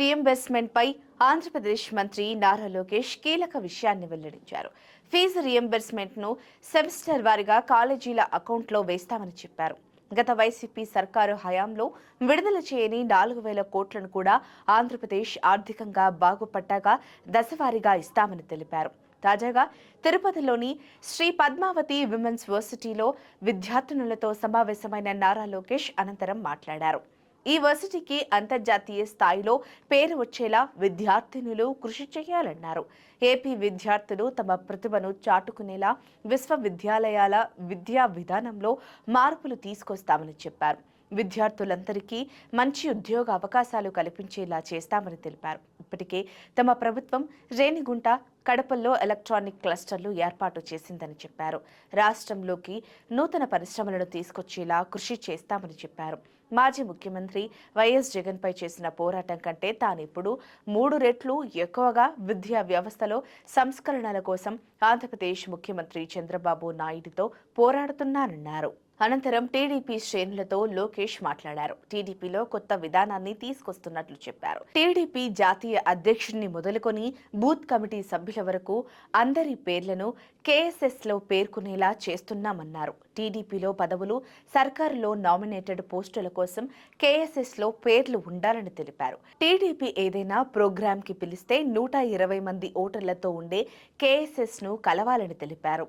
Reimbursement పై ఆంధ్రప్రదేశ్ మంత్రి నారా లోకేష్ కీలక విషయాన్ని వెల్లడించారు. ఫీజు రియంబర్స్మెంట్ను సెమిస్టర్ వారీగా కాలేజీల అకౌంట్లో వేస్తామని చెప్పారు. గత వైసీపీ సర్కారు హయాంలో విడుదల చేయని నాలుగు వేల కోట్లను కూడా ఆంధ్రప్రదేశ్ ఆర్థికంగా బాగుపడ్డాక దశవారీగా ఇస్తామని తెలిపారు. తాజాగా తిరుపతిలోని శ్రీ పద్మావతి విమెన్స్ వర్సిటీలో విద్యార్థినులతో సమావేశమైన నారా లోకేష్ అనంతరం మాట్లాడారు. ఈ వర్సిటీకి అంతర్జాతీయ స్థాయిలో పేరు వచ్చేలా విద్యార్థినులు కృషి చేయాలన్నారు. ఏపీ విద్యార్థులు తమ ప్రతిభను చాటుకునేలా విశ్వవిద్యాలయాల విద్యా విధానంలో మార్పులు తీసుకొస్తామని చెప్పారు. విద్యార్థులందరికీ మంచి ఉద్యోగ అవకాశాలు కల్పించేలా చేస్తామని తెలిపారు. ఇప్పటికే తమ ప్రభుత్వం రేణిగుంట కడపల్లో ఎలక్ట్రానిక్ క్లస్టర్లు ఏర్పాటు చేసిందని చెప్పారు. రాష్ట్రంలోకి నూతన పరిశ్రమలను తీసుకొచ్చేలా కృషి చేస్తామని చెప్పారు. మాజీ ముఖ్యమంత్రి వైఎస్ జగన్పై చేసిన పోరాటం కంటే తానిప్పుడు మూడు రెట్లు ఎక్కువగా విద్యా వ్యవస్థలో సంస్కరణల కోసం ఆంధ్రప్రదేశ్ ముఖ్యమంత్రి చంద్రబాబు నాయుడుతో పోరాడుతున్నానన్నారు. అనంతరం టీడీపీ శ్రేణులతో లోకేష్ మాట్లాడారు. టీడీపీలో కొత్త విధానాన్ని తీసుకొస్తున్నట్లు చెప్పారు. టీడీపీ జాతీయ అధ్యక్షుడిని మొదలుకొని బూత్ కమిటీ సభ్యుల వరకు అందరి పేర్లను కేఎస్ఎస్లో పేర్కొనేలా చేస్తున్నామన్నారు. టీడీపీలో పదవులు సర్కారులో నామినేటెడ్ పోస్టుల కోసం కేఎస్ఎస్లో పేర్లు ఉండాలని తెలిపారు. టీడీపీ ఏదైనా ప్రోగ్రామ్కి పిలిస్తే నూట ఇరవై మంది ఓటర్లతో ఉండే కేఎస్ఎస్ను కలవాలని తెలిపారు.